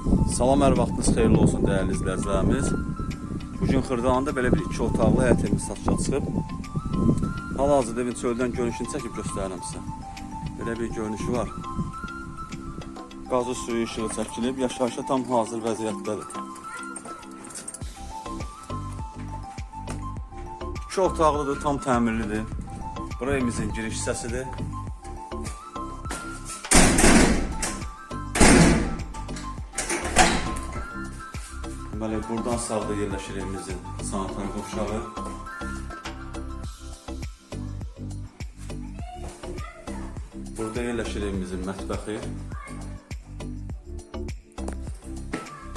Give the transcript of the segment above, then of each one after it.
Salam, hər vaxtınız xeyirli olsun dəyərli izləyicilərimiz. Bu gün Xırdalanında belə bir iki otaqlı həyət evimiz satışa çıxıb. Hal-hazırda evin çöldən görünüşünü çəkib göstərirəm sizə. Belə bir görünüşü var. Qazı suyu işığı çəkilib, yaşayışa tam hazır vəziyyətdədir. İki otaqlıdır, tam təmirlidir. Bura evimizin giriş hissəsidir. Deməli, buradan sağda yerləşir evimizin sanatoriya qovşağı. Burada yerləşir evimizin mətbəxi.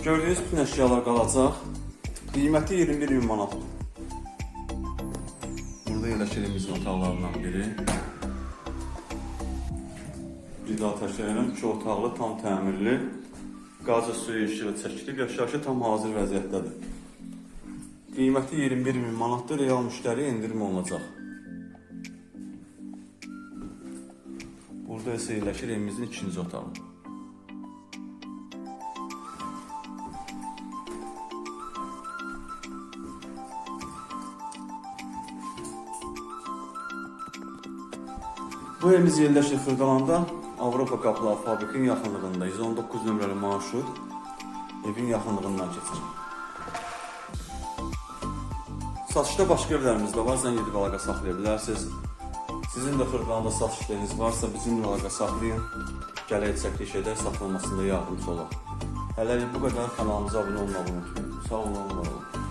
Gördüyünüz bütün əşyalar qalacaq. Qiyməti 21 min manatdır. Burada yerləşir evimizin otaqlarından biri. Bir daha təkrar edirəm, iki otaqlı, tam təmirli. Qazı suyu işığı çəkilib, yaşayışı tam hazır vəziyyətdədir. Qiyməti 21 min manatdır, real müştəriyə endirim olunacaq. Burada isə yerləşir evimizin ikinci otağı. Bu evimiz yerləşir Xırdalanda, Avropa Qapılar Fabrikin yaxınlığında 119 nömrəli marşrut evin yaxınlığından keçir. Satışda başqa evlərimiz də var, zəng edib əlaqə saxlaya. Sizin də Xırdalanda satışlarınız varsa bizimlə əlaqə saxlayın. Gələk çəkiliş edək, saxlanmasında yardımcı olaq. Hələlik bu qədər kanalımıza abunə olmağı unutmayın. Sağ olun, var olun.